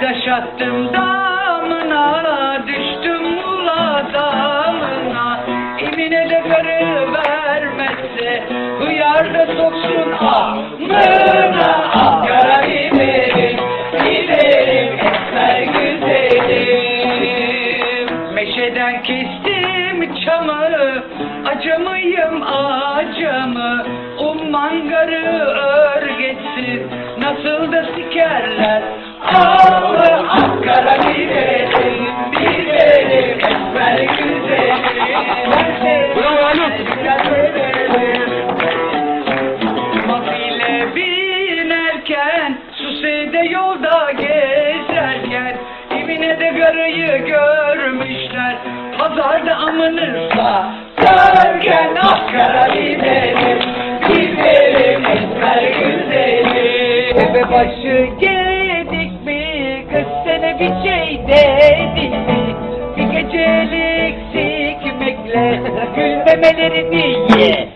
Bir taş attım damına, düştüm ula damına. Emine de karı vermezse, hıyar da soksun amına. Ah kara biberim, biberim, esmer güzelim. Meşeden kestim çamı, acımıyım acımı. Umman garı örgetsin, nasıl da sikerler. Ağlı Bravo Haluk. Mafile binerken, Suse'de yolda gezerken, Emine de garıyı görmüşler, pazarda amını satarken, ah kara biberim, biberim, esmer güzelim. Tepe başı geldik mi, kız sene bir şey dedik gecelik sikmekle, gülmemelerini yedik mi, ah